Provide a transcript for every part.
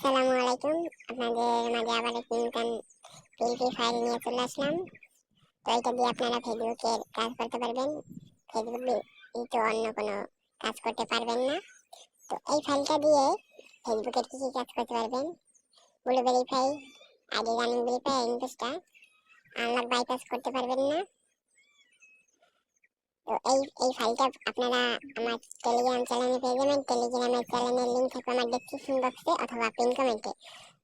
আসসালামু আলাইকুম। আপনাদের মাঝে আবার একটি নতুন পিএলপি ফাইল নিয়ে চলে আসলাম। তো এটা দিয়ে আপনারা ফেসবুকের কাজ করতে পারবেন। ফেসবুকে তো অন্য কোনো কাজ করতে পারবেন না। তো এই ফাইলটা দিয়ে ফেসবুকের কি কি কাজ করতে পারবেন? Blue verify ID running verify ইনভেস্টটা unlock bypass করতে পারবেন না। তো এই এই ফাইলটা আপনারা আমার টেলিগ্রাম চ্যানেলে পেয়ে যাবেন। টেলিগ্রামের চ্যানেলের লিঙ্ক থাকবে আমার ডেসক্রিপশন বক্সে অথবা পিন কমেন্টে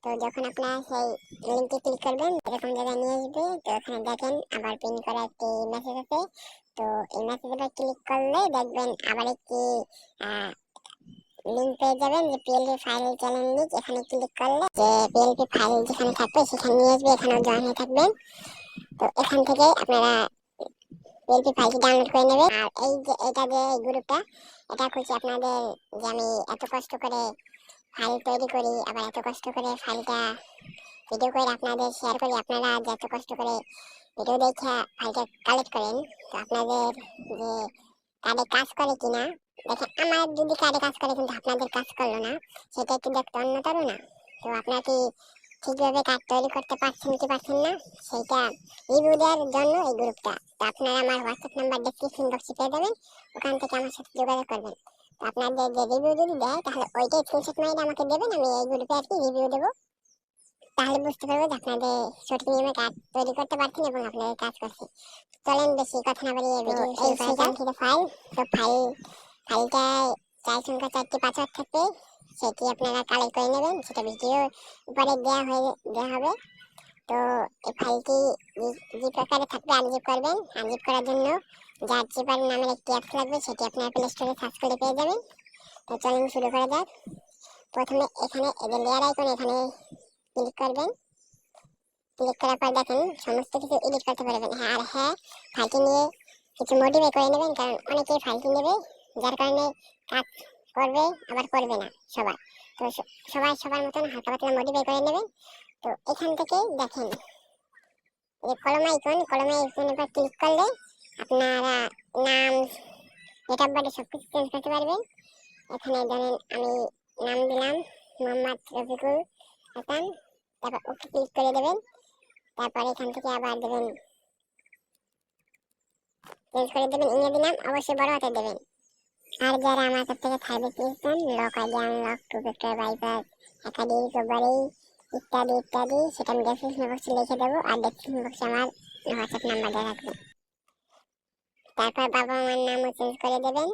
তো যখন আপনারা সেই লিঙ্কে ক্লিক করবেন, এরকম জায়গায় নিয়ে আসবে। তো ওখানে দেখেন আবার পিন করা একটি মেসেজ আছে। তো এই মেসেজে ক্লিক করলে দেখবেন আবার একটি লিঙ্ক পেয়ে যাবেন যে পিএলপি ফাইল চ্যানেল লিঙ্ক এখানে ক্লিক করলে যে পিএলপি ফাইল যেখানে থাকবে, সেখানে নিয়ে আসবে, এখানেও জয়েন হয়ে থাকবেন। তো এখান থেকে আপনারা পিএলপি ফাইলটি ডাউনলোড করে নেবেন। আর এই যে, এটা যে এই গ্রুপটা এটা খুঁজছি আপনাদের যে আমি এত কষ্ট করে ফাইল তৈরি করি, আবার এত কষ্ট করে ফাইলটা ভিডিও করে আপনাদের শেয়ার করি। আপনারা যে এত কষ্ট করে ভিডিও দেখে ফাইলটা কালেক্ট করেন, তো আপনাদের যে কার্ডে কাজ করে কিনা, দেখেন, আমার যদি কার্ডে কাজ করে কিন্তু আপনাদের কাজ করল না, সেটা একটু দেখতে অন্যতর না। তো আপনারা কি ঠিকভাবে কার্ড তৈরি করতে পারছেন কি পারছেন না সেইটা রিভিউ দেওয়ার জন্য এই গ্রুপটা। তো আপনারা আমার হোয়াটসঅ্যাপ নাম্বার ডেসক্রিপশন বক্সে পেয়ে যাবেন ওখান থেকে আমার সাথে যোগাযোগ করবেন। তো আপনাদের যে রিভিউ যদি দেয় তাহলে ওইটাই স্ক্রিনশট মাইরে আমাকে দেবেন আমি এই গ্রুপে আর কি রিভিউ দেবো। তাহলে বুঝতে পারব যে আপনাদের সঠিক নিয়মে কাজ তৈরি করতে পারছেন এবং আপনাদের কাজ করছে চলেন বেশি কথা না বাড়িয়ে ভিডিও এই ফাইল ফাইল তো ফাইল ফাইলটায় চার সংখ্যা চারটি পাসওয়ার্ড থাকবে সেটি আপনারা কালেক্ট করে নেবেন, সেটা ভিডিও উপরে দেওয়া হয়ে দেওয়া হবে। তো এই ফাইলটি যে প্রকারে থাকবে আনজিপ করবেন। আনজিপ করার জন্য যার জিপার নামের একটি অ্যাপস লাগবে, সেটি আপনারা প্লে স্টোরে সার্চ করে পেয়ে যাবেন। তো চলুন শুরু করা যাক। প্রথমে এখানে যে লেয়ার আইকন এখানে ক্লিক করবেন। ক্লিক করার পর দেখেন সমস্ত কিছু এডিট করতে পারবেন। হ্যাঁ আর হ্যাঁ ফাইলটি নিয়ে কিছু মডিফাই করে নেবেন, কারণ অনেকেই ফাইলটি নেবে। যার কারণে কাজ করবে, আবার করবে না সবাই তো সবাই সবার মতন হালকা পাতলা করে নেবেন তো এখান থেকে দেখেন। যে কলম আইকন কলম ক্লিক করলে আপনারা নাম ডেট অফ সব কিছু চেঞ্জ করতে পারবেন। এখানে ধরেন আমি নাম দিলাম, মোহাম্মদ রফিকুল হাসান তারপর ওকে ক্লিক করে দেবেন। তারপর এখান থেকে আবার দেবেন চেঞ্জ করে দেবেন ইংরেজি নাম অবশ্যই বড় হাতে দেবেন। আর যারা আমার কাছ থেকে সার্ভিস নিয়েছেন lock ID unlock two factor bypass একাডি recovery ইত্যাদি ইত্যাদি, সেটা আমি ডেসক্রিপশন বক্সে লিখে দেবো আর ডেসক্রিপশন বক্সে আমার হোয়াটসঅ্যাপ নাম্বার দেওয়া থাকবে। তারপর বাবা মার নামও চেঞ্জ করে দেবেন।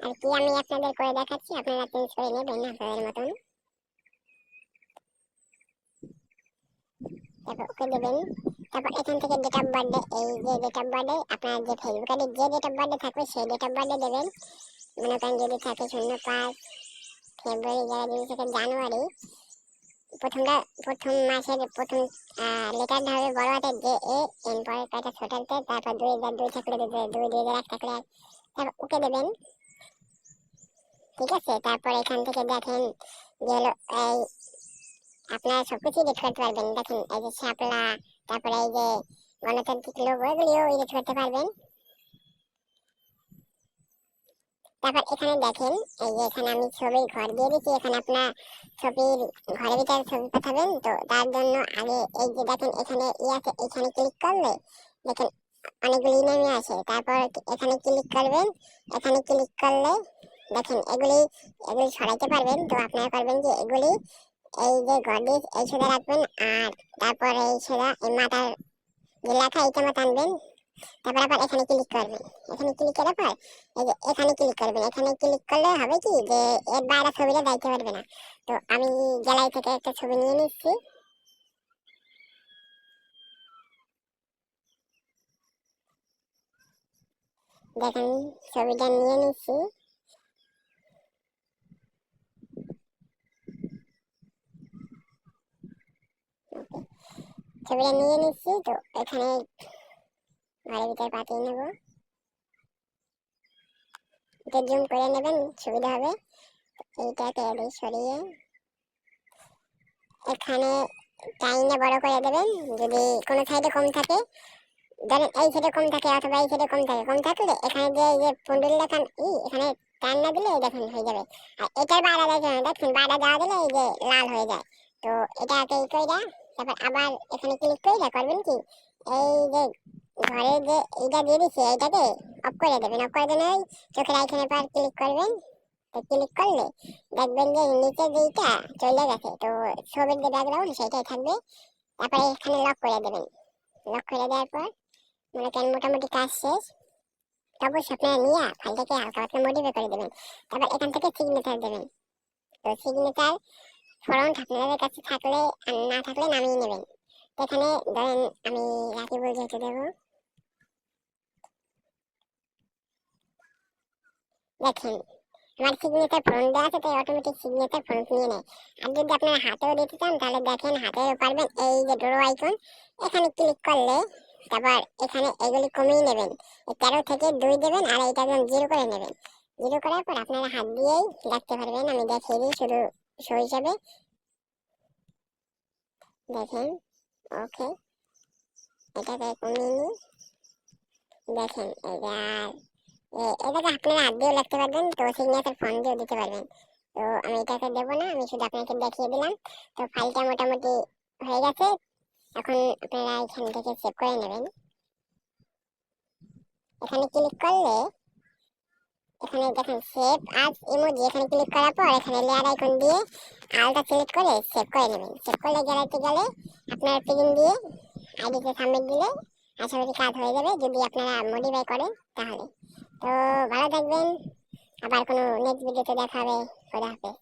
আর কি আমি আপনাদের করে দেখাচ্ছি, আপনারা চেঞ্জ করে নেবেন আপনাদের মতন। তারপর ওকে দেবেন। তারপর এখান থেকে ডেট অফ বার্থডে এই যে ডেট অফ বার্থডে আপনার যে ফেসবুক আইডি যে ডেট অফ বার্থডে থাকবে, সেই ডেট অফ বার্থডে দেবেন। মনে করেন যদি থাকে শূন্য পাঁচ ফেব্রুয়ারি, যারা যদি জানুয়ারি। প্রথমটা, প্রথম মাসের প্রথম লেটারটা হবে বড় হাতের যে এ এন পরে কয়টা ছোট হাতে তারপর দুই হাজার দুই থাকলে দুই দুই হাজার এক থাকলে তারপর ওকে দেবেন। ঠিক আছে? তারপর এখান থেকে দেখেন যে এই, আপনারা সবকিছু এডিট করতে পারবেন। দেখেন, এই যে শাপলা তারপরে এই যে গণতান্ত্রিক লোগো এগুলিও এডিট করতে পারবেন। তারপর এখানে দেখেন, এই যে এখানে আমি ছবির ঘর দিয়ে দিচ্ছি, এখানে আপনার ছবির ঘরের ভিতরে ছবি পাঠাবেন। তো তার জন্য আগে এই যে দেখেন, এখানে ই আছে, এখানে ক্লিক করলে দেখেন অনেকগুলি নেমে আসে। তারপর এখানে ক্লিক করবেন, এখানে ক্লিক করলে দেখেন এগুলি এগুলি সরাইতে পারবেন। তো আপনারা করবেন যে এগুলি এই যে গডিস এই সোজা রাখবেন আর তারপর এই সোজা এই মাথার যে লেখা এইটা মতো আনবেন তারপর আবার এখানে ক্লিক করবেন। এখানে ক্লিক করার এই যে এখানে ক্লিক করবেন। এখানে ক্লিক করলে হবে কি যে এর বাইরে ছবিটা যাইতে পারবে না। তো আমি গ্যালারি থেকে একটা ছবি নিয়ে নিচ্ছি। দেখেন, ছবিটা নিয়ে নিচ্ছি। ছবিটা নিয়ে নিচ্ছি তো এখানে ঘরের ভিতরে পাঠিয়ে নেব। এটা জুম করে নেবেন, সুবিধা হবে। এইটাকে এদিকে সরিয়ে এখানে টাইনে বড় করে দেবেন, যদি কোনো সাইডে কম থাকে, ধরেন এই সাইডে কম থাকে অথবা এই সাইডে কম থাকে, কম থাকলে এখানে যে যে পুন্ডুল লেখান ই, এখানে টান না দিলে দেখুন হয়ে যাবে। আর এটার বাড়া দেখুন দেখুন বাড়া দেওয়া দিলে এই যে লাল হয়ে যায়। তো এটাকে ই কইরা তারপর আবার এখানে ক্লিক কইরা করবেন কি? এই যে ঘরে যে এইটা দিয়ে দিচ্ছে এইটাকে অফ করে দেবেন। অফ করে ওই চোখের আইখানে পর ক্লিক করবেন। তো ক্লিক করলে দেখবেন যে নিচে যেইটা চলে গেছে, তো ছবির যে ব্যাকগ্রাউন্ড সেটাই থাকবে। তারপরে এখানে লক করে দেবেন। লক করে দেওয়ার পর মনে করেন মোটামুটি কাজ শেষ। তবে আপনারা নিয়ে ফাইলটাকে হালকা পাতলা মডিফাই করে দেবেন। তারপর এখান থেকে সিগনেচার দেবেন। তো সিগনেচার ফরন্ট আপনাদের কাছে থাকলে আর না থাকলে নামিয়ে নেবেন। এখানে ধরেন আমি রাকিবুল যেহেতু দেবো। দেখেন, আমার সিগনেচার ফ্রন্ট দেওয়া আছে তাই অটোমেটিক সিগনেচার ফ্রন্ট নিয়ে নেয়। আর যদি আপনারা হাতেও দিতে চান, তাহলে দেখেন হাতেও পারবেন এই যে ডোরো আইকন এখানে ক্লিক করলে তারপর এখানে এগুলি কমিয়ে নেবেন। তেরো থেকে দুই দেবেন আর এইটা জিরো করে নেবেন। জিরো করার পর আপনারা হাত দিয়েই দেখতে পারবেন, আমি দেখিয়ে দিই শুধু শো হিসাবে দেখেন, ওকে। এটাকে কমিয়ে নিই? দেখেন এটা এ- এটাকে আপনারা হাত দিয়েও লিখতে পারবেন, তো সিগনেচার ফোন দিয়েও দিতে পারবেন। তো আমি এটাকে দেবো না, আমি শুধু আপনাকে দেখিয়ে দিলাম। তো ফাইলটা মোটামুটি হয়ে গেছে। এখন আপনারা এখান থেকে সেভ করে নেবেন। এখানে ক্লিক করলে এখানে দেখেন সেভ আজ ইমোজি এখানে ক্লিক করার পর এখানে লেয়ার আইকন দিয়ে আলটা সিলেক্ট করে সেভ করে নেবেন। সেভ করলে গ্যালারিতে গেলে আপনারা প্রিন্ট দিয়ে আইডিতে সাবমিট দিলে আশা করি কাজ হয়ে যাবে। যদি আপনারা মডিফাই করেন তাহলে। তো ভালো থাকবেন। আবার কোনো নেক্সট ভিডিওতে দেখা হবে। খোদা হাফেজ।